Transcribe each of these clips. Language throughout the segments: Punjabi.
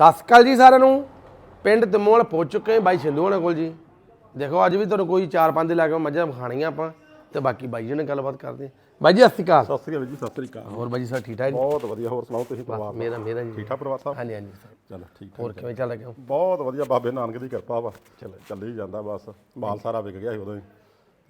ਸਤਿ ਸ਼੍ਰੀ ਅਕਾਲ ਜੀ ਸਾਰਿਆਂ ਨੂੰ। ਪਿੰਡ ਤਮੋਲ ਪਹੁੰਚ ਚੁੱਕੇ ਹਾਂ ਬਾਈ ਸਿੰਧੂ ਹੋਣਾ ਕੋਲ ਜੀ। ਦੇਖੋ ਅੱਜ ਵੀ ਤੁਹਾਨੂੰ ਕੋਈ ਚਾਰ ਪੰਜ ਲੈ ਕੇ ਮੱਝਾਂ ਖਾਣੀਆਂ ਆਪਾਂ ਤੇ ਬਾਕੀ ਬਾਈ ਜੀ ਨਾਲ ਗੱਲਬਾਤ ਕਰਦੇ ਹਾਂ। ਬਾਈ ਜੀ ਸਤਿ ਸ਼੍ਰੀ ਅਕਾਲ। ਸਤਿ ਸ੍ਰੀ ਅਕਾਲ ਜੀ ਸਤਿ ਸ੍ਰੀ ਅਕਾਲ। ਹੋਰ ਬਾਈ ਜੀ ਸਭ ਠੀਕ ਠਾਕ ਜੀ? ਬਹੁਤ ਵਧੀਆ ਹੋਰ ਸੁਣਾਓ ਤੁਸੀਂ ਪਰਿਵਾਰ ਮੇਰਾ ਮੇਰਾ ਜੀ। ਠੀਕ ਠਾਕ ਪਰਿਵਾਰ ਸਾਹਿਬ ਹਾਂਜੀ ਹਾਂਜੀ ਚਲੋ ਠੀਕ ਠਾਕ ਹੋਰ ਕਿਵੇਂ ਚੱਲ ਰਿਹਾ ਬਹੁਤ ਵਧੀਆ ਬਾਬੇ ਨਾਨਕ ਦੀ ਕਿਰਪਾ ਵਾ। ਚਲੋ। ਚੱਲੀ ਜਾਂਦਾ ਬਸ। ਮਾਲ ਸਾਰਾ ਵਿਕ ਗਿਆ ਸੀ ਉਦੋਂ ਹੀ।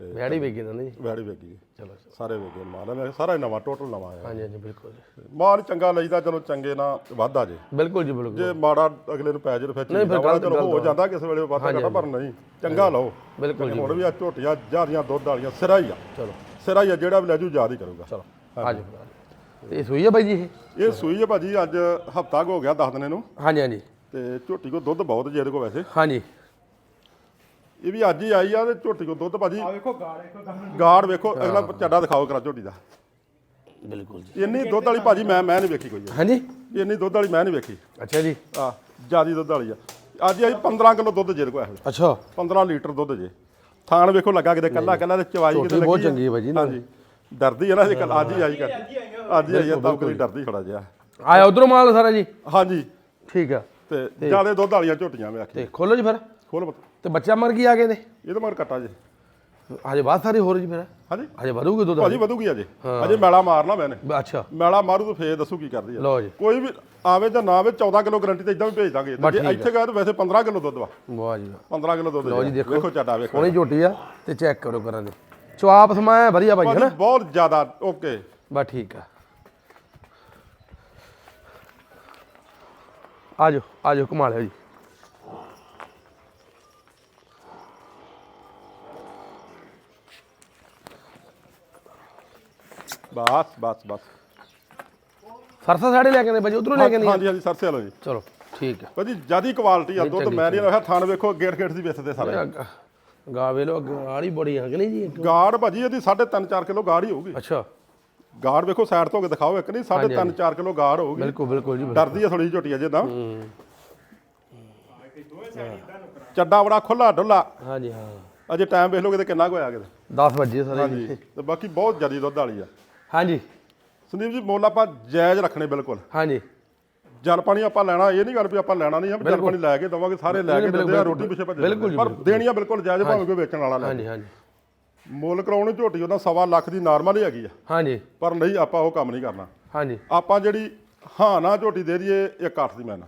ਵਿਆੜੀ ਵੇਗੀ ਨਾ ਜੀ? ਵੈੜੀ ਵਿਕ ਗਈ ਚਲੋ ਸਾਰੇ ਵਿਕ ਗਏ ਮਾਲ ਮੈਂ ਸਾਰਾ ਹੀ ਨਵਾਂ ਟੋਟਲ ਨਵਾਂ ਆਇਆ। ਹਾਂਜੀ ਹਾਂਜੀ ਬਿਲਕੁਲ ਮਾਲ ਚੰਗਾ ਲਈਦਾ ਚਲੋ ਚੰਗੇ ਨਾ ਵਾਧਾ ਜੇ। ਬਿਲਕੁਲ ਜੀ ਬਿਲਕੁਲ। ਜੇ ਮਾੜਾ ਅਗਲੇ ਨੂੰ ਪੈ ਜੇ ਫਿਰ ਨਹੀਂ, ਫਿਰ ਚੀਜ਼ ਦਾ ਗਲਤ- ਚਲੋ ਹੋ ਗਲਤ ਜਾਂਦਾ ਕਿਸੇ ਵੇਲੇ ਵਾਧਾ ਘਟਾ ਪਰ ਨਹੀਂ ਚੰਗਾ ਲਓ। ਬਿਲਕੁਲ ਜੀ ਹੁਣ ਵੀ ਆ ਝੋਟੀਆਂ ਜਾਰੀਆਂ ਦੁੱਧ ਵਾਲੀਆਂ ਸਿਰਾ ਹੀ ਆ। ਚਲੋ। ਸਿਰਾ ਹੀ ਆ ਜਿਹੜਾ ਵੀ ਲੈ ਜੂ ਯਾਦ ਹੀ ਕਰੂਗਾ। ਚਲੋ ਆ ਜਾਓ ਤੇ ਇਹ ਸੂਈ ਹੈ ਬਾਈ ਜੀ ਇਹ? ਇਹ ਸੂਈ ਹੈ ਭਾਜੀ ਅੱਜ ਹਫਤਾ ਹੋ ਗਿਆ ਦੱਸ ਦਿਨੇ ਨੂੰ। ਹਾਂਜੀ ਹਾਂਜੀ। ਤੇ ਝੋਟੀ ਕੋ ਦੁੱਧ ਬਹੁਤ ਜੇ ਇਹਦੇ ਕੋ ਵੈਸੇ। ਹਾਂਜੀ। ਇਹ ਵੀ ਅੱਜ ਹੀ ਆਈ ਆ ਤੇ ਝੋਟੀ ਕੋ ਦੁੱਧ ਭਾਜੀ। ਆ ਵੇਖੋ ਗਾੜ ਵੇਖੋ ਗਾੜ ਵੇਖੋ। ਅਗਲਾ ਚੱਡਾ ਦਿਖਾਓ ਕਰਾ ਝੋਟੀ ਦਾ। ਬਿਲਕੁਲ ਜੀ। ਇੰਨੀ ਦੁੱਧ ਵਾਲੀ ਭਾਜੀ ਮੈਂ ਮੈਂ ਨਹੀਂ ਵੇਖੀ ਕੋਈ। ਹਾਂਜੀ? ਇੰਨੀ ਦੁੱਧ ਵਾਲੀ ਮੈਂ ਨਹੀਂ ਵੇਖੀ। ਅੱਛਾ ਜੀ। ਆ ਜਿਆਦੀ ਦੁੱਧ ਵਾਲੀ ਆ। ਅੱਜ ਆਈ 15 ਕਿਲੋ ਦੁੱਧ ਜੇ ਕੋ ਇਹ ਅੱਛਾ। 15 ਲੀਟਰ ਦੁੱਧ ਜੇ। ਥਾਣ ਵੇਖੋ ਲੱਗਾ ਕਿਤੇ ਕੱਲਾ ਕੱਲਾ ਤੇ ਚਵਾਈ ਕਿਤੇ ਬਹੁਤ ਲੱਗੀ ਆ। ਚੰਗੀ ਹੈ ਭਾਜੀ। ਹਾਂਜੀ। ਡਰਦੀ ਹੈ ਨਾ ਇਹ ਕੱਲ ਅੱਜ ਹੀ ਆਈ ਕਰ। ਅੱਜ ਹੀ ਆਈ ਤਾਂ ਕੋਈ ਡਰਦੀ ਥੋੜਾ ਜਿਹਾ। ਆਇਆ ਉਧਰੋਂ ਮਾਲ ਸਾਰਾ ਜੀ? ਹਾਂਜੀ। ਠੀਕ ਆ। ਤੇ ਜਿਆਦੇ ਦੁੱਧ ਵਾਲੀਆਂ ਝੋਟੀਆਂ ਮੈਂ ਆਖੀ ਤੇ ਖੋਲੋ ਜੀ ਫਿਰ। ਖੋਲ ਤੇ ਬੱਚਾ ਮਰ ਗਈ ਆ ਗਏ ਨੇ ਇਹਦੇ ਮਗਰ ਕੱਟਾ ਜੇ ਹਜੇ। ਬਾਅਦ ਸਾਰੀ ਹੋਰ ਜੀ ਫਿਰ? ਹਾਂਜੀ। ਹਜੇ ਵਧੂਗੀ ਦੁੱਧ? ਭਾਜੀ ਵਧੂਗੀ ਅਜੇ ਅਜੇ ਮੈਲਾ ਮਾਰਨਾ ਮੈਨੇ ਅੱਛਾ। ਮੈਲਾ ਮਾਰੂ ਤਾਂ ਫੇਰ ਦੱਸੂ ਕੀ ਕਰਦੀ ਆ। ਲਓ ਜੀ। ਕੋਈ ਵੀ ਆਵੇ ਜਾਂ ਨਾ ਆਵੇ 14 ਕਿਲੋ ਗਰੰਟੀ ਤੇ ਇਦਾਂ ਵੀ ਭੇਜ ਦਾਂਗੇ। ਤੇ ਜੇ ਇੱਥੇ ਗਏ ਤਾਂ ਵੈਸੇ 15 ਕਿਲੋ ਦੁੱਧ ਵਾ। ਵਾਹ ਜੀ ਵਾਹ। 15 ਕਿਲੋ ਦੁੱਧ ਲਓ ਜੀ। ਦੇਖੋ। ਵੇਖੋ ਚੱਡਾ ਵੇਖੋ। ਸੋਹਣੀ ਝੋਟੀ ਆ ਤੇ ਚੈੱਕ ਕਰੋ ਕਰਾਂ ਦੇ। ਚੁਆਪ ਸਮਾਇਆ ਵਧੀਆ ਭਾਈ ਭਾਜੀ ਹਨਾ ਬਹੁਤ ਜ਼ਿਆਦਾ ਓਕੇ। ਬਸ ਠੀਕ ਆ। ਆਜੋ ਆਜੋ ਘੁਮਾ ਲਿਓ ਜੀ। ਬਸ ਬਸ ਬਸ। ਸਰਸਾ ਸਾੜੇ ਲੈ ਕੇ ਨੇ ਭਾਜੀ ਉਧਰੋਂ ਲੈ ਕੇ ਨਹੀਂ ਹਾਂਜੀ ਹਾਂਜੀ ਸਰਸੇ ਵਾਲੋ। ਜੀ ਚਲੋ ਠੀਕ ਆ ਭਾਜੀ ਜਿਆਦੀ ਕੁਆਲਿਟੀ ਆ ਦੁੱਧ ਮੈਂ ਨਹੀਂ ਹੋਇਆ ਥਾਣ ਵੇਖੋ ਗੇਟ ਗੇਟ ਦੀ ਵੇਚਦੇ ਸਾਰੇ। ਗਾ ਵੇ ਲੋ ਗਾੜੀ ਬੜੀ ਨਹੀਂ ਜੀ? ਗਾੜ ਭਾਜੀ ਇਹਦੀ 3.5 4 ਕਿਲੋ ਗਾੜ ਹੀ ਹੋਊਗੀ। ਅੱਛਾ। ਗਾੜ ਵੇਖੋ ਸਾਈਡ ਤੋਂ ਹੋ ਕੇ ਦਿਖਾਓ ਇੱਕ ਨਹੀਂ 3.5 4 ਕਿਲੋ ਗਾੜ ਹੋਊਗੀ। ਬਿਲਕੁਲ ਬਿਲਕੁਲ ਜੀ। ਡਰਦੀ ਆ ਥੋੜੀ ਝੋਟੀ ਅਜੇ ਤਾਂ। ਚੱਡਾ ਬੜਾ ਖੁੱਲਾ ਡੁੱਲਾ ਹਾਂਜੀ ਹਾਂ। ਅਜੇ ਟਾਈਮ ਵੇਖ ਲਓ ਕਿਤੇ ਕਿੰਨਾ ਕੁ ਹੋਇਆ ਕਿਤੇ। 10 ਵਜੇ ਸਾਰੇ। ਹਾਂਜੀ ਤੇ ਬਾਕੀ ਬਹੁਤ ਜ਼ਿਆਦੀ ਦੁੱਧ ਵਾਲੀ ਆ। ਹਾਂਜੀ। ਸੰਦੀਪ ਜੀ ਮੁੱਲ ਆਪਾਂ ਜਾਇਜ਼ ਰੱਖਣੇ ਬਿਲਕੁਲ। ਹਾਂਜੀ। ਜਲ ਪਾਣੀ ਆਪਾਂ ਲੈਣਾ ਇਹ ਨਹੀਂ ਗੱਲ ਵੀ ਆਪਾਂ ਲੈਣਾ ਨਹੀਂ ਆ ਜਲ ਪਾਣੀ ਲੈ ਕੇ ਦਵਾਂਗੇ ਸਾਰੇ ਲੈ ਕੇ ਦਿੰਦੇ ਆ ਰੋਟੀ ਪਿੱਛੇ ਭੱਜੇ ਬਿਲਕੁਲ ਜੀ, ਪਰ ਦੇਣੀਆਂ ਬਿਲਕੁਲ ਜਾਇਜ਼ ਭਾਵੇਂ ਕੋਈ ਵੇਚਣ ਵਾਲਾ ਲੈ ਹਾਂਜੀ ਹਾਂਜੀ। ਮੁੱਲ ਕਰਾਉਣੀ ਝੋਟੀ ਉਹਦਾ ਸਵਾ ਲੱਖ ਦੀ ਨਾਰਮਲ ਹੀ ਹੈਗੀ ਆ। ਹਾਂਜੀ। ਪਰ ਨਹੀਂ ਆਪਾਂ ਉਹ ਕੰਮ ਨਹੀਂ ਕਰਨਾ। ਹਾਂਜੀ। ਆਪਾਂ ਜਿਹੜੀ ਹਾਂ ਨਾ ਝੋਟੀ ਦੇ ਦਈਏ ਇੱਕ ਅੱਠ ਦੀ ਮੈਂ ਨਾ।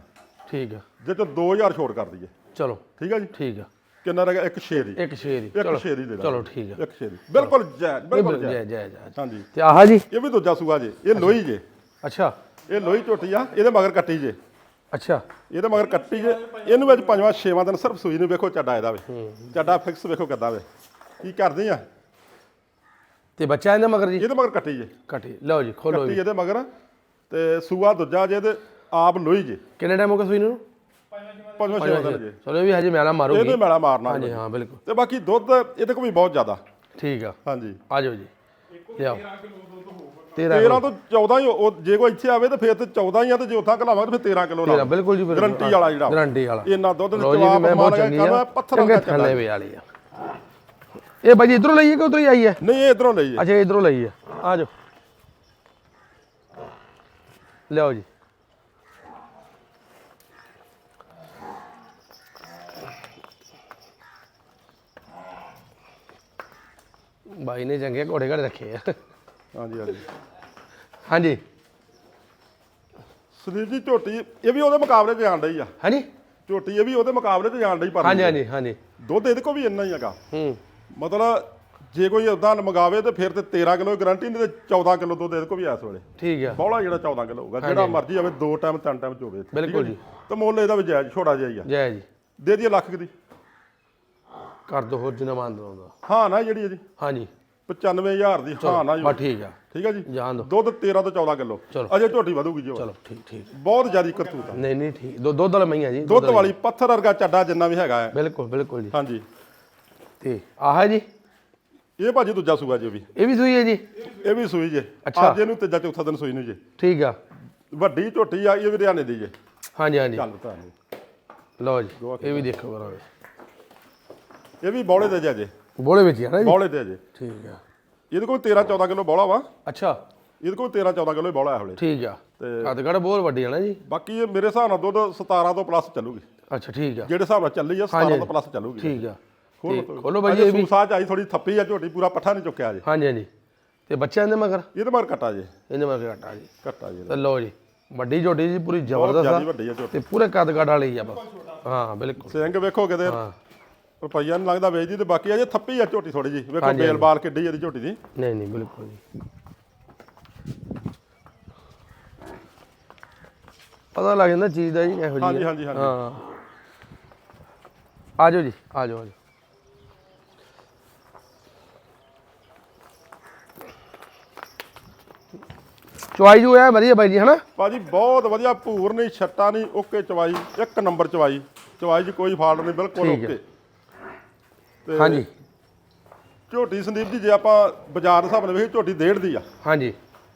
ਠੀਕ ਆ। ਜੇ ਚ 2000 ਛੋਟ ਕਰ ਦਈਏ। ਚਲੋ। ਠੀਕ ਆ ਜੀ? ਠੀਕ ਆ। ਕਿੰਨਾ ਰਹਿ ਗਿਆ? ਇੱਕ ਦੀ ਇੱਕ ਸ਼ੇਰ ਹੀ ਇੱਕ ਛੇ ਦੀ। ਚਲੋ ਠੀਕ ਆ। ਇੱਕ ਦੀ ਬਿਲਕੁਲ ਜਾਇਜ਼ ਬਿਲਕੁਲ ਜੈ। ਜਾਇਜ਼ ਜੈ ਜੈ। ਹਾਂਜੀ। ਤੇ ਆਹ ਜੀ? ਇਹ ਵੀ ਦੂਜਾ ਸੂਆ ਜੇ। ਇਹ ਲੋਹੀ ਜੇ। ਅੱਛਾ। ਇਹ ਲੋਹੀ ਝੋਟੀ ਆ ਇਹਦੇ ਮਗਰ ਕੱਟੀ ਜੇ। ਅੱਛਾ। ਇਹਦੇ ਮਗਰ ਕੱਟੀ ਜੇ। ਇਹਨੂੰ ਵਿੱਚ ਪੰਜਵਾਂ ਛੇਵਾਂ ਦਿਨ ਸਿਰਫ ਸੂਈ ਨੂੰ ਵੇਖੋ ਚੱਡਾ ਇਹਦਾ ਵੇ। ਚੱਡਾ ਫਿਕਸ ਵੇਖੋ ਕਿੱਦਾਂ ਵੇ। ਕੀ ਕਰਦੇ ਆ? ਤੇ ਬੱਚਾ ਇਹਦਾ ਮਗਰ ਜੀ? ਇਹਦੇ ਮਗਰ ਕੱਟੀ ਜੇ। ਕੱਟੀ। ਲਓ ਜੀ ਖੋਲੋ ਕੱਟੀ ਇਹਦੇ ਮਗਰ। ਤੇ ਸੂਆ ਦੂਜਾ ਜੇ ਤੇ ਆਪ ਲੋਹੀ ਜੇ। ਕਿੰਨੇ ਟਾਈਮ ਹੋ ਗਿਆ ਸੂਈ ਨੂੰ? ਪੰਜਵਾਂ ਛੇਵਾਂ ਦਿਨ ਜੇ ਚਲੋ ਇਹ ਵੀ ਹਜੇ ਮੈਲਾ ਮਾਰੂਗੀ। ਇਹਦੇ ਮੈਲਾ ਮਾਰਨਾ ਹਾਂਜੀ ਹਾਂ ਬਿਲਕੁਲ। ਤੇ ਬਾਕੀ ਦੁੱਧ ਇਹਦੇ ਕੋਲ ਵੀ ਬਹੁਤ ਜ਼ਿਆਦਾ। ਠੀਕ ਆ। ਹਾਂਜੀ। ਆ ਜਾਓ ਜੀ। ਲਿਆਓ। 13 13 ਤੋਂ 14 ਹੀ ਉਹ ਜੇ ਕੋਈ ਇੱਥੇ ਆਵੇ ਤਾਂ ਫਿਰ ਤੇ 14 ਹੀ ਆ ਤੇ ਜੇ ਉੱਥਾਂ ਘਲਾਵਾਂਗੇ ਤਾਂ ਫਿਰ 13 ਕਿਲੋ ਲਾ ਬਿਲਕੁਲ ਜੀ ਗਰੰਟੀ ਵਾਲਾ ਜਿਹੜਾ। ਗਰੰਟੀ ਵਾਲਾ। ਇੰਨਾ ਦੁੱਧ ਜੀ ਜਵਾਬ ਮਾਰ ਕੇ ਆ। ਪੱਥਰ ਵਰਗਾ ਥੱਲੇ ਵੇ ਵਾਲੀ ਆ। ਇਹ ਬਾਜੀ ਇਧਰੋਂ ਲਈਏ ਕਿ ਉਧਰੋਂ ਹੀ ਆਈ ਹੈ ਨਹੀਂ ਇਹ ਇਧਰੋਂ ਲਈ ਅੱਛਾ ਇਧਰੋਂ ਲਈ ਹੈ ਆ ਜਾਓ ਲਿਆਓ ਜੀ। ਬਾਈ ਨੇ ਚੰਗੇ ਘੋੜੇ ਘੜ ਰੱਖੇ ਆ। ਹਾਂਜੀ ਹਾਂਜੀ। ਹਾਂਜੀ। ਸੁਨੀਲ ਜੀ ਝੋਟੀ ਇਹ ਵੀ ਉਹਦੇ ਮੁਕਾਬਲੇ 'ਚ ਜਾਣ ਡਈ ਆ। ਹਾਂਜੀ। ਝੋਟੀ ਇਹ ਵੀ ਉਹਦੇ ਮੁਕਾਬਲੇ 'ਚ ਜਾਣ ਡਈ ਪਰ ਹਾਂਜੀ ਹਾਂਜੀ ਹਾਂਜੀ। ਦੁੱਧ ਇਹਦੇ ਕੋਲ ਵੀ ਇੰਨਾ ਹੀ ਹੈਗਾ। ਹੂੰ। ਮਤਲਬ ਜੇ ਕੋਈ ਉਦਾਂ ਮੰਗਾਵੇ ਤੇ ਫਿਰ ਤੇ 13 ਕਿਲੋ ਗਾਰੰਟੀ ਨਹੀਂ ਤੇ 14 ਕਿਲੋ ਦੁੱਧ ਇਹਦੇ ਕੋਲ ਵੀ ਇਸ ਵੇਲੇ। ਠੀਕ ਆ। ਬੌਲਾ ਜਿਹੜਾ 14 ਕਿਲੋ ਹੋਊਗਾ ਜਿਹੜਾ ਮਰਜ਼ੀ ਆਵੇ ਦੋ ਟਾਈਮ ਤਿੰਨ ਟਾਈਮ ਚ ਹੋਵੇ ਬਿਲਕੁਲ ਜੀ? ਤੇ ਮੁੱਲ ਇਹਦਾ ਵੀ ਜਾਇਜ਼ ਛੋੜਾ ਜਿਹਾ ਹੀ ਆ। ਜੈ ਜੀ। ਦੇ ਦਈਏ ਲੱਖ ਕੁ ਦੀ। ਕਰ ਦੋ ਹੋਰ ਜਿੰਨਾ ਮੰਨ ਦਵਾਂਗਾ ਹਾਂ ਨਾ ਜਿਹੜੀ ਇਹਦੀ। ਹਾਂਜੀ। 95000 ਦੀ। ਹਾਂ ਨਾ ਜੀ। ਬਾ ਠੀਕ ਆ। ਠੀਕ ਹੈ ਜੀ। ਜਾਣ ਦੋ। ਦੁੱਧ 13 ਤੋਂ 14 ਕਿਲੋ। ਅਜੇ ਝੋਟੀ ਵਧੂਗੀ ਜੀ। ਚਲੋ ਠੀਕ ਠੀਕ। ਬਹੁਤ ਜ਼ਿਆਦੀ ਕਰਤੂਤ ਆ। ਨਹੀਂ ਨਹੀਂ ਠੀਕ। ਦੋ ਦੁੱਧ ਵਾਲਾ ਮਈਆਂ ਜੀ। ਦੁੱਧ ਵਾਲੀ ਪੱਥਰ ਵਰਗਾ ਚੱਡਾ ਜਿੰਨਾ ਵੀ ਹੈਗਾ ਹੈ। ਬਿਲਕੁਲ ਬਿਲਕੁਲ ਜੀ। ਹਾਂਜੀ। ਤੇ ਆਹ ਜੀ। ਇਹ ਭਾਜੀ ਦੂਜਾ ਸੂਆ ਜੀ ਵੀ। ਇਹ ਵੀ ਸੂਈ ਹੈ ਜੀ? ਇਹ ਵੀ ਸੂਈ ਜੇ। ਅੱਜ ਇਹਨੂੰ ਤੀਜਾ ਚੌਥਾ ਦਿਨ ਸੂਈ ਨੂੰ ਜੇ। ਠੀਕ ਆ। ਵੱਡੀ ਝੋਟੀ ਆ ਇਹ ਵੀ ਹਰਿਆਣੇ ਦੀ ਜੇ ਹਾਂਜੀ ਹਾਂਜੀ। ਚੱਲ ਤੁਹਾਨੂੰ ਲਓ ਜੀ ਇਹ ਵੀ ਦੇਖੋ ਕਰਾਂਗੇ ਇਹ ਵੀ ਬੌਲੇ ਦੇ ਜੇ ਬੋਲੇ ਵਿੱਚ ਹੀ ਆ ਨਾ ਜੀ ਬੌਲੇ ਦੇ ਜੇ ਠੀਕ ਆ। ਇਹਦੇ ਕੋਲ 13 14 ਕਿਲੋ ਬੌਲਾ ਵਾ। ਅੱਛਾ। ਇਹਦੇ ਕੋਲ 13 14 ਕਿਲੋ ਬੌਲਾ ਹੈ ਹਲੇ। ਠੀਕ ਆ। ਤੇ ਕੱਦਗੜ ਬਹੁਤ ਵੱਡੀ ਹੈ ਨਾ ਜੀ। ਬਾਕੀ ਇਹ ਮੇਰੇ ਹਿਸਾਬ ਨਾਲ ਦੁੱਧ 17 ਤੋਂ ਪਲੱਸ ਚੱਲੂਗੀ। ਅੱਛਾ ਠੀਕ ਆ। ਜਿਹੜੇ ਹਿਸਾਬ ਨਾਲ ਚੱਲੀ ਆ 17 ਤੋਂ ਪਲੱਸ ਚੱਲੂਗੀ। ਠੀਕ ਆ। ਖੋਲੋ ਤੇ ਖੋਲੋ ਬਾਈ ਇਹ ਵੀ ਸੂਸਾ ਚ ਆਈ ਥੋੜੀ ਥੱਪੀ ਆ ਝੋਟੀ ਪੂਰਾ ਪੱਠਾ ਨਹੀਂ ਚੁੱਕਿਆ ਜੇ ਹਾਂਜੀ ਹਾਂਜੀ। ਤੇ ਬੱਚਿਆਂ ਦੇ ਮਗਰ? ਇਹਦੇ ਮਗਰ ਕੱਟਾ ਜੇ। ਇਹਦੇ ਮਗਰ ਘਟਾ ਜੀ। ਕੱਟਾ ਜੇ ਤੇ ਲਓ ਜੀ ਵੱਡੀ ਝੋਟੀ ਜੀ ਪੂਰੀ ਬਹੁਤ ਜ਼ਬਰਦਸਤ ਆ। ਵੱਡੀ ਆ ਝੋਟੀ। ਤੇ ਪੂਰੇ ਕੱਦਗੜ ਵਾਲੀ ਆ ਬਸ। ਹਾਂ ਬਿਲਕੁਲ। ਸਿੰਘ ਵੇਖੋ ਕਿਤੇ ਹਾਂ। ਰੁਪਈਆ ਨਹੀਂ ਲੱਗਦਾ ਵੇਚਦੀ ਤੇ ਬਾਕੀ ਅਜੇ ਥੱਪੀ ਆ ਝੋਟੀ ਥੋੜੀ ਜੀ ਵੇਖੋ ਬੇਲ ਬਾਲ ਕਿੱਡੀ ਇਹਦੀ ਝੋਟੀ ਦੀ। ਨਹੀਂ ਨਹੀਂ ਬਿਲਕੁਲ ਜੀ। ਪਤਾ ਲੱਗ ਜਾਂਦਾ ਚੀਜ਼ ਦਾ ਜੀ ਇਹੋ ਜਿਹੀ ਹਾਂਜੀ। ਹਾਂਜੀ ਹਾਂਜੀ। ਹਾਂ। ਆ ਜਾਓ ਜੀ ਆ ਜਾਓ ਆ ਜਾਓ। ਚੁਆਈ ਜੋ ਹੈ ਵਧੀਆ ਬਾਈ ਜੀ ਹਨਾ? ਭਾਜੀ ਬਹੁਤ ਵਧੀਆ ਭੂਰ ਨਹੀਂ ਛੱਟਾ ਨਹੀਂ ਓਕੇ ਚਵਾਈ ਇੱਕ ਨੰਬਰ ਚਵਾਈ ਚਵਾਈ 'ਚ ਕੋਈ ਫਾਲਟ ਨਹੀਂ ਬਿਲਕੁਲ। ਓਕੇ। ਤੇ ਹਾਂਜੀ। ਝੋਟੀ ਸੰਦੀਪ ਜੀ ਜੇ ਆਪਾਂ ਬਾਜ਼ਾਰ ਦੇ ਹਿਸਾਬ ਨਾਲ ਵੇਖੀ ਝੋਟੀ ਡੇਢ ਦੀ ਆ। ਹਾਂਜੀ।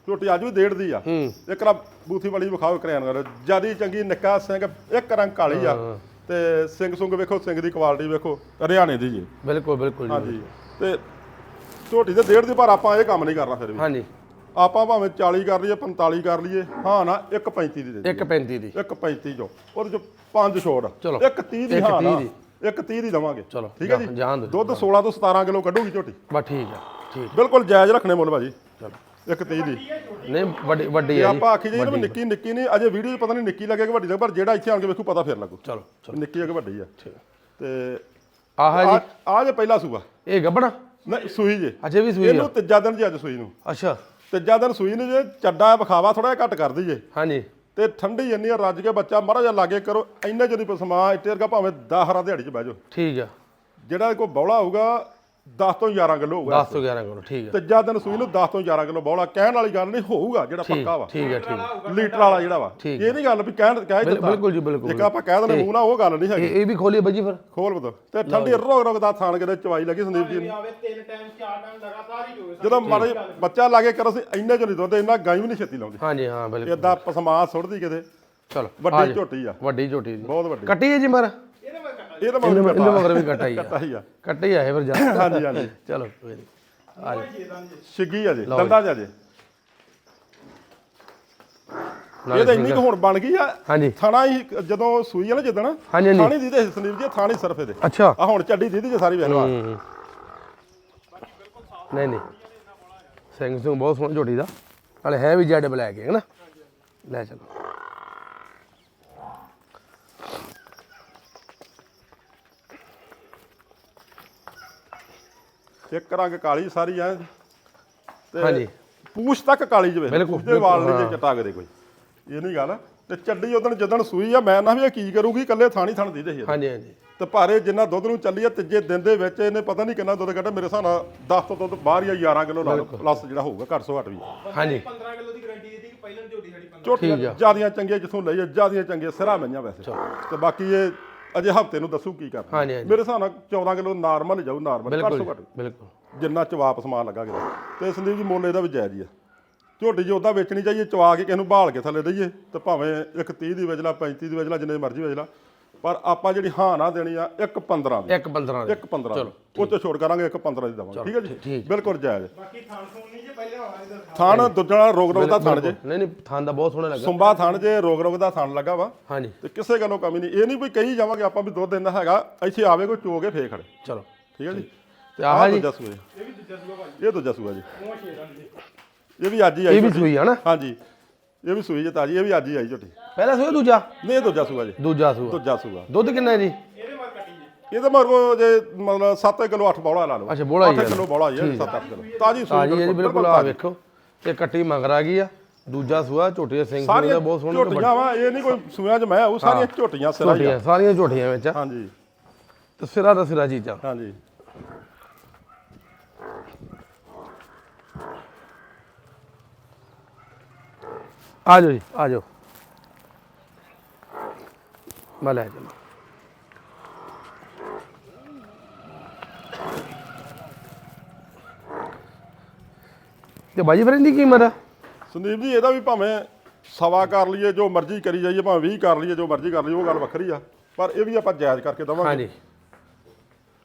ਝੋਟੀ ਅੱਜ ਵੀ ਡੇਢ ਦੀ ਆ। ਹੂੰ। ਇੱਕ ਰਾ ਬੂਥੀ ਵਾਲੀ ਵਿਖਾਓ ਕਰਿਆਨ ਕਰ ਜਿਆਦੀ ਚੰਗੀ ਨਿੱਕਾ ਸਿੰਘ ਇੱਕ ਰੰਗ ਕਾਲੀ ਆ। ਤੇ ਸਿੰਘ ਸੁੰਗ ਵੇਖੋ ਸਿੰਘ ਦੀ ਕੁਆਲਿਟੀ ਵੇਖੋ ਹਰਿਆਣੇ ਦੀ ਜੀ। ਬਿਲਕੁਲ ਬਿਲਕੁਲ ਹਾਂਜੀ। ਤੇ ਝੋਟੀ ਦੇ ਡੇਢ ਦੀ ਪਰ ਆਪਾਂ ਇਹ ਕੰਮ ਨਹੀਂ ਕਰਨਾ ਫਿਰ ਵੀ। ਹਾਂਜੀ। ਆਪਾਂ ਭਾਵੇਂ 40 ਕਰ ਲਈਏ 45 ਕਰ ਲਈਏ ਹਾਂ ਨਾ 1.35 ਦੀ ਦੇ ਦਿਓ। 1.35 ਦੀ। ਇੱਕ 35 ਜੋ ਉਹਦੇ ਚ ਪੰਜ ਛੋੜ ਚਲੋ। ਇੱਕ 30 ਦੀ ਹਾਂ ਨਾ। 30 ਦੀ। ਇੱਕ 30 ਦੀ ਦਵਾਂਗੇ। ਚਲੋ, ਠੀਕ ਹੈ ਜੀ। ਦੁੱਧ 16 ਤੋਂ 17 ਕਿਲੋ ਕੱਢੂਗੀ ਝੋਟੀ। ਬਸ ਠੀਕ ਆ ਠੀਕ ਬਿਲਕੁਲ ਜਾਇਜ਼ ਰੱਖਣੇ ਮੁੱਲ ਭਾਜੀ। ਚਲੋ। ਇੱਕ 30 ਦੀ। ਨਹੀਂ ਵੱਡੀ ਵੱਡੀ ਜੇ ਆ ਜੀ। ਆਪਾਂ ਆਖੀ ਵੀ ਨਿੱਕੀ ਨਿੱਕੀ ਨਹੀਂ ਅਜੇ ਵੀਡੀਓ 'ਚ ਪਤਾ ਨਹੀਂ ਨਿੱਕੀ ਲੱਗੇ ਕਿ ਵੱਡੀ ਲੱਗੇ ਪਰ ਜਿਹੜਾ ਇੱਥੇ ਆਣ ਕੇ ਵੇਖੂ ਪਤਾ ਫਿਰ ਲੱਗੂ। ਚਲੋ ਚਲੋ। ਨਿੱਕੀ ਆ ਕਿ ਵੱਡੀ ਆ। ਤੇ ਆਹ ਜੀ। ਆ ਜੇ ਪਹਿਲਾ ਸੂਆ। ਇਹ ਗੱਬਣਾ? ਨਹੀਂ ਸੂਈ ਜੇ। ਅਜੇ ਵੀ ਸੂਈ ਇਹਨੂੰ ਤੀਜਾ ਦਿਨ ਜੀ ਅੱਜ ਸੂਈ ਨੂੰ। ਅੱਛਾ। ਤੀਜਾ ਦਿਨ ਸੂਈ ਨੂੰ ਜੇ ਚੱਡਾ ਵਿਖਾਵਾ ਥੋੜਾ ਜਿਹਾ ਘੱਟ ਕਰਦੀ ਜੇ ਹਾਂਜੀ। ਤੇ ਠੰਡੀ ਇੰਨੀ ਆ ਰੱਜ ਕੇ ਬੱਚਾ ਮਾੜਾ ਜਿਹਾ ਲਾਗੇ ਕਰੋ ਇੰਨੇ ਜਦੀ ਪਸਮਾ ਇੱਥੇ ਵਰਗਾ ਭਾਵੇਂ 10 ਹਰਾ ਦਿਹਾੜੀ 'ਚ ਬਹਿ ਜਾਓ। ਠੀਕ ਆ। ਜਿਹੜਾ ਕੋਈ ਬੌਲਾ ਹੋਊਗਾ 10 ਤੋਂ 11 ਕਿਲੋ ਹੋਊਗਾ 10 ਤੋਂ 11 ਕਰੋ ਠੀਕ ਆ ਤੀਜਾ ਦਿਨ ਸੂਈ ਨੂੰ 10 ਤੋਂ 11 ਕਿਲੋ ਬੌਲਾ ਕਹਿਣ ਵਾਲੀ ਗੱਲ ਨਹੀਂ ਹੋਊਗਾ ਜਿਹੜਾ ਪੱਕਾ ਵਾ। ਠੀਕ ਆ ਠੀਕ। ਲੀਟਰ ਵਾਲਾ ਜਿਹੜਾ ਵਾ। ਇਹ ਨਹੀਂ ਗੱਲ ਵੀ ਕਹਿਣ ਕਹਿ ਹੀ ਦਿੱਤਾ। ਬਿਲਕੁਲ ਜੀ ਬਿਲਕੁਲ ਜੇ। ਆਪਾਂ ਕਹਿ ਦਿੰਦੇ ਮੂੰਹ ਨਾਲ ਉਹ ਗੱਲ ਨਹੀਂ ਹੈਗੀ। ਇਹ ਵੀ ਖੋਲੀ ਬਾਜੀ ਫਿਰ। ਖੋਲ ਬਦੋ ਤੇ ਠੰਡੀ ਰੋਗ ਰੋਗ ਦਾ ਥਾਣ ਕਿਤੇ ਚਵਾਈ ਲੱਗੀ ਸੰਦੀਪ ਜੀ ਨੂੰ। ਆਵੇ ਤਿੰਨ ਟਾਈਮ ਚਾਰ ਟਾਈਮ ਲਗਾਤਾਰ ਹੀ ਹੋਵੇ ਜਦੋਂ ਮਾੜੇ ਜਿਹੇ ਬੱਚਾ ਲਾਗੇ ਕਰੋ ਸੀ ਇੰਨੇ ਚ ਨਹੀਂ ਦੁੱਧ ਇੰਨਾ ਗਾਂ ਵੀ ਨਹੀਂ ਛੇਤੀ ਲਾਉਂਦੀ। ਹਾਂਜੀ ਹਾਂ ਬਿਲਕੁਲ। ਏਦਾਂ ਪਸਮਾ ਸੁੱਟਦੀ ਕਿਤੇ। ਚਲੋ ਵੱਡੀ। ਝੋਟੀ ਆ। ਵੱਡੀ ਝੋਟੀ। ਬਹੁਤ ਵੱਡੀ। ਕੱਟੀ ਹੈ ਜੀ ਮਰ। ਇਹ ਤਾਂ ਇਹਦੇ ਮਗਰ ਇਹਦੇ ਮਗਰ ਵੀ ਕੱਟਾ ਹੀ ਆ। ਕੱਟਾ ਹੀ ਆ। ਕੱਟੇ ਹੀ ਆ ਇਹ ਫਿਰ ਜਾ ਹਾਂਜੀ ਹਾਂਜੀ। ਚਲੋ ਕੋਈ ਨਹੀਂ। ਆ ਜੀ ਛਿੱਗੀ ਆ ਜੀ ਲਓ ਦੰਦਾਂ ਜੀ। ਨਾਲੇ ਇਹ ਤਾਂ ਇੰਨੀ ਕੁ ਹੁਣ ਬਣ ਗਈ ਆ। ਹਾਂਜੀ। ਥਾਣਾ ਹੀ ਜਦੋਂ ਸੂਈ ਆ ਨਾ ਜਿੱਦਣ ਹਾਂਜੀ, ਹਾਂਜੀ। ਥਾਣੀ ਦੀ ਤੇ ਸੰਦੀਪ ਜੀ ਥਾਣੀ ਸਰਫ ਇਹਦੇ। ਅੱਛਾ। ਆ ਹੁਣ ਚੱਡੀ ਦੀਦੀ ਜੇ ਸਾਰੀ ਵੇਖ ਲਓ ਹੂੰ। ਨਹੀਂ ਨਹੀਂ। ਸਿੰਘ ਸਿੰਘ ਬਹੁਤ ਸੋਹਣੀ ਝੋਟੀ ਦਾ। ਨਾਲੇ ਹੈ ਵੀ ਜੈਡ ਬਲੈਕ ਹੈ ਨਾ? ਲੈ ਚਲੋ। ਇੱਕ ਰੰਗ ਕਾਲੀ ਸਾਰੀ ਆ ਤੇ ਹਾਂਜੀ। ਪੂਛ ਤੱਕ ਕਾਲੀ ਜਵੇ। ਬਿਲਕੁਲ, ਦੇ ਵਾਲ ਨਹੀਂ ਜੇ ਚਟਾ ਦੇ ਕੋਈ। ਇਹ ਨਹੀਂ ਗੱਲ। ਤੇ ਚੱਡੀ ਉਦੋਂ ਜਦੋਂ ਸੂਈ ਆ ਮੈਂ ਨਾ ਵੀ ਇਹ ਕੀ ਕਰੂਗੀ ਕੱਲੇ ਥਾਣੀ ਥਣ ਦੀ ਦੇ ਹਾਂਜੀ ਹਾਂਜੀ। ਤੇ ਭਾਰੇ ਜਿੰਨਾ ਦੁੱਧ ਨੂੰ ਚੱਲੀ ਆ ਤੀਜੇ ਦਿਨ ਦੇ ਵਿੱਚ ਇਹਨੇ ਪਤਾ ਨਹੀਂ ਕਿੰਨਾ ਦੁੱਧ ਕੱਢਿਆ ਮੇਰੇ ਹਿਸਾਬ ਨਾਲ 10 ਤੋਂ ਦੁੱਧ ਬਾਹਰ ਹੀ ਆ 11 ਕਿਲੋ ਲਾ ਲਓ ਪਲੱਸ ਜਿਹੜਾ ਹੋਊਗਾ ਘੱਟ ਸੋ ਘੱਟ ਵੀ। ਹਾਂਜੀ। 15 ਕਿਲੋ ਦੀ ਗਾਰੰਟੀ ਦਿੱਤੀ ਕਿ ਪਹਿਲਾਂ ਝੋਟੀ ਸਾਡੀ 15 ਝੋਟੀਆਂ ਠੀਕ ਆ। ਜਿਆਦੀਆਂ ਚੰਗੀਆਂ ਜਿੱਥੋਂ ਲਈ ਆ ਜਿਆਦੀਆਂ ਚੰਗੀਆਂ ਸਿਰਾ ਮਈਆਂ ਵੈਸੇ। ਤੇ ਬਾਕੀ ਇਹ ਅਜੇ ਹਫ਼ਤੇ ਨੂੰ ਦੱਸੂ ਕੀ ਕਰਨਾ। ਹਾਂਜੀ, ਹਾਂਜੀ। ਮੇਰੇ ਹਿਸਾਬ ਨਾਲ 14 ਕਿਲੋ ਨਾਰਮਲ ਜਾਊ ਨਾਰਮਲ। ਘੱਟ ਬਿਲਕੁਲ ਸੋ ਘੱਟ। ਬਿਲਕੁਲ। ਜਿੰਨਾ ਚਵਾਪ ਸਮਾਨ ਲੱਗਾ ਕਿਤੇ ਤੇ ਸੰਦੀਪ ਜੀ ਮੁੱਲ ਇਹਦਾ ਵੀ ਜਾਇਜ਼ ਹੀ ਆ। ਝੋਟੀ ਜੇ ਉਦਾਂ ਵੇਚਣੀ ਚਾਹੀਏ ਚਵਾ ਕੇ ਕਿਸੇ ਨੂੰ ਭਾਲ ਕੇ ਥੱਲੇ ਦਈਏ ਤੇ ਭਾਵੇਂ ਇੱਕ 30 ਦੀ ਵੇਚ ਲਾ 35 ਦੀ ਵੇਚ ਲਾ ਜਿੰਨੇ ਮਰਜ਼ੀ ਵੇਚ ਲਾ ਪਰ ਆਪਾਂ ਜਿਹੜੀ ਹਾਂ ਨਾ ਦੇਣੀ ਆ ਇੱਕ 15 ਦੀ। ਇੱਕ 15 ਦੇ। ਇੱਕ 15 ਦੀ। ਉਹ ਤੇ ਛੋੜ ਕਰਾਂਗੇ ਇੱਕ 15 ਦੀ ਦਵਾਂਗੇ। ਠੀਕ ਹੈ ਜੀ। ਬਿਲਕੁਲ ਜਾਇਜ਼। ਬਾਕੀ ਥਾਣ ਥੂਣ ਨਹੀਂ ਜੇ ਪਹਿਲਾਂ ਹੋਣਾ ਇਹਦਾ ਥਾਣ ਦੁੱਜਣਾ ਰੋਗ ਰੋਗ ਦਾ ਥਾਣ ਜੇ। ਨਹੀਂ ਨਹੀਂ ਥਾਂ ਦਾ ਬਹੁਤ ਸੋਹਣਾ ਲੱਗਾ। ਸੁੰਬਾ ਥਾਣ ਜੇ ਰੋਗ ਰੋਗ ਦਾ ਥਾਣ ਲੱਗਾ ਵਾ। ਹਾਂਜੀ। ਤੇ ਕਿਸੇ ਗੱਲੋਂ ਕਮੀ ਨਹੀਂ। ਇਹ ਨਹੀਂ ਵੀ ਕਹੀ ਜਾਵਾਂਗੇ ਆਪਾਂ ਵੀ ਦੁੱਧ ਦਿੰਦਾ ਹੈਗਾ ਇੱਥੇ ਆਵੇ ਕੋਈ ਚੋ ਕੇ ਫੇਰ ਖੜੇ। ਚਲੋ। ਠੀਕ ਹੈ ਜੀ? ਤੇ ਆਹ ਜੀ। ਇਹ ਵੀ ਦੂਜਾ ਸੂਆ ਭਾਜੀ। ਇਹ ਦੂਜਾ ਸੂਆ ਜੀ। ਇਹ ਵੀ ਅੱਜ ਹੀ ਆਈ ਇਹ ਵੀ। ਸੂਈ ਆ ਨਾ? ਹਾਂਜੀ। ਇਹ ਵੀ ਸੂਈ ਜੇ ਤਾਜੀ ਇਹ ਵੀ ਅੱਜ ਹੀ ਆਈ ਝੋਟੀ। ਪਹਿਲਾ ਸੂਆ ਦੂਜਾ? ਨਹੀਂ ਇਹ ਦੂਜਾ ਸੂਆ ਜੀ। ਦੂਜਾ ਸੂਆ। ਦੂਜਾ ਸੂਆ। ਦੁੱਧ ਕਿੰਨਾ ਹੈ ਜੀ? ਇਹਦੇ ਮਾਰ ਕੱਟੀ ਜੀ ਇਹ ਤਾਂ ਮਰੋ ਜੇ ਮਤਲਬ 7 ਕਿਲੋ 8 ਬੌਲਾ ਲਾ ਲਓ। ਅੱਛਾ, ਬੌਲਾ ਹੀ 8 ਆ। ਕਿਲੋ ਬੌਲਾ ਹੀ ਹੈ 7-8 ਕਿਲੋ। ਤਾਜੀ ਸੂਈ ਤਾਜੀ ਹੈ ਜੀ ਬਿਲਕੁਲ ਆ ਤਾਜ਼ੀ। ਵੇਖੋ ਇਹ ਕੱਟੀ ਮੰਗਰ ਆ ਗਈ ਆ। ਦੂਜਾ ਸੂਆ ਝੋਟੀ ਸਿੰਘ ਸਿੰਘ ਸਾਰੀਆਂ ਦਾ ਬਹੁਤ ਸੋਹਣਾ ਤੇ ਝੋਟੀਆਂ ਵਾ ਇਹ ਨਹੀਂ ਕੋਈ ਸੂਆਂ 'ਚ ਮੈਂ ਉਹ ਸਾਰੀਆਂ ਝੋਟੀਆਂ ਸਿਰਾ ਹੀ ਆ। ਝੋਟੀਆਂ ਸਾਰੀਆਂ ਝੋਟੀਆਂ ਵਿੱਚ ਆ। ਹਾਂਜੀ। ਤੇ ਸਿਰਾ ਦਾ ਸਿਰਾ ਚੀਜ਼ਾਂ ਹਾਂਜੀ। ਆ ਜਾਓ ਜੀ ਆ ਜਾਓ ਮੈਂ ਲੈ ਤੇ ਬਾਜੀ ਫਿਰ ਇਹਦੀ ਕੀਮਤ ਆ? ਸੰਦੀਪ ਜੀ ਇਹਦਾ ਵੀ ਭਾਵੇਂ ਸਵਾ ਕਰ ਲਈਏ ਜੋ ਮਰਜ਼ੀ ਕਰੀ ਜਾਈਏ ਭਾਵੇਂ 20 ਕਰ ਲਈਏ ਜੋ ਮਰਜ਼ੀ ਕਰ ਲਈਏ ਉਹ ਗੱਲ ਵੱਖਰੀ ਆ। ਪਰ ਇਹ ਵੀ ਆਪਾਂ ਜਾਇਜ਼ ਕਰਕੇ ਦਵਾਂਗੇ। ਹਾਂਜੀ।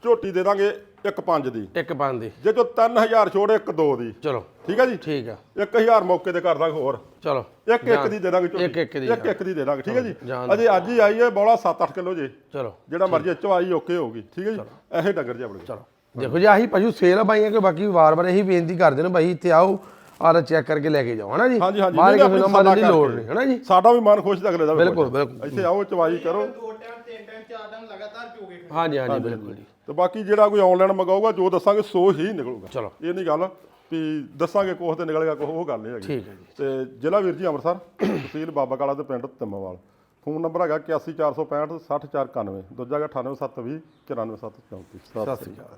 ਝੋਟੀ ਦੇ ਦਾਂਗੇ ਇੱਕ ਪੰਜ ਦੀ। ਇੱਕ ਪੰਜ ਦੀ। ਜੇ ਜੋ 3000 ਛੋੜ ਇੱਕ ਦੋ ਦੀ। ਚਲੋ। ਠੀਕ ਹੈ ਜੀ? ਠੀਕ ਆ। 1000 ਮੌਕੇ ਤੇ ਕਰ ਦਾਂਗੇ ਹੋਰ। ਚਲੋ। ਇੱਕ ਇੱਕ ਦੀ ਦੇ ਦਾਂਗੇ ਝੋਟੀ। ਇੱਕ ਇੱਕ ਦੀ ਇੱਕ ਇੱਕ ਦੀ ਦੇ ਦਾਂਗੇ। ਠੀਕ ਹੈ ਜੀ? ਅਜੇ ਅੱਜ ਹੀ ਆਈ ਹੈ ਬੋਲਾ 7-8 ਕਿਲੋ ਜੇ। ਚਲੋ। ਜਿਹੜਾ ਮਰਜ਼ੀ ਚਵਾਈ ਓਕੇ ਹੋਊਗੀ। ਠੀਕ ਹੈ ਜੀ? ਇਹੇ ਡੰਗਰ ਜੀ ਆਪਣੇ। ਚਲੋ। ਦੇਖੋ ਜੀ ਆਹੀ ਪਸ਼ੂ ਸੇਲ ਆ ਬਾਈਆਂ ਕਿ ਬਾਕੀ ਵਾਰ-ਵਾਰ ਇਹੀ ਬੇਨਤੀ ਕਰਦੇ ਨੇ ਬਾਈ ਇੱਥੇ ਆਓ ਆਹ ਚੈੱਕ ਕਰਕੇ ਲੈ ਕੇ ਜਾਓ ਹਨਾ ਜੀ? ਹਾਂਜੀ ਹਾਂਜੀ। ਕਿਸੇ ਨੂੰ ਆਪਣੀ ਮਦਦ ਦੀ ਸਲਾਹ ਲੋੜ ਕਰਕੇ। ਨਹੀਂ ਹਨਾ ਜੀ? ਸਾਡਾ ਵੀ ਮਨ ਖੁਸ਼ ਤੇ ਅਗਲੇ ਦਾ ਵੀ ਬਿਲਕੁਲ, ਖੁਸ਼। ਬਿਲਕੁਲ। ਇੱਥੇ ਆਓ ਚਵਾਈ ਕਰੋ। ਦੋ ਟਾਈਮ ਤਿੰਨ ਟਾਈਮ ਚਾਰ ਟਾਈਮ ਲਗਾਤਾਰ ਚੋਗੇ। ਹਾਂਜੀ ਹਾਂਜੀ। ਬਿਲਕੁਲ ਜੀ। ਤੇ ਬਾਕੀ ਜਿਹੜਾ ਕੋਈ ਆਨਲਾਈਨ ਮੰਗਾਊਗਾ ਜੋ ਦੱਸਾਂਗੇ ਸੋ ਹੀ ਨਿਕਲੂਗਾ। ਚਲੋ। ਇਹ ਨਹੀਂ ਗੱਲ ਵੀ ਦੱਸਾਂਗੇ ਕੋਹ ਤੇ ਨਿਕਲੇਗਾ ਕੋਹ ਉਹ ਗੱਲ ਨਹੀਂ ਹੈਗੀ। ਠੀਕ ਹੈ ਜੀ। ਤੇ ਜ਼ਿਲ੍ਹਾ ਵੀਰ ਜੀ ਅੰਮ੍ਰਿਤਸਰ ਤਹਿਸੀਲ ਬਾਬਾ ਕਾਲਾ ਤੇ ਪਿੰਡ ਤਿੰਮਵਾਲ। ਫੋਨ ਨੰਬਰ ਹੈਗਾ 814665 60491 ਦੂਜਾ ਹੈਗਾ 98720 94734 ਸਤਿ ਸ਼੍ਰੀ ਅਕਾਲ।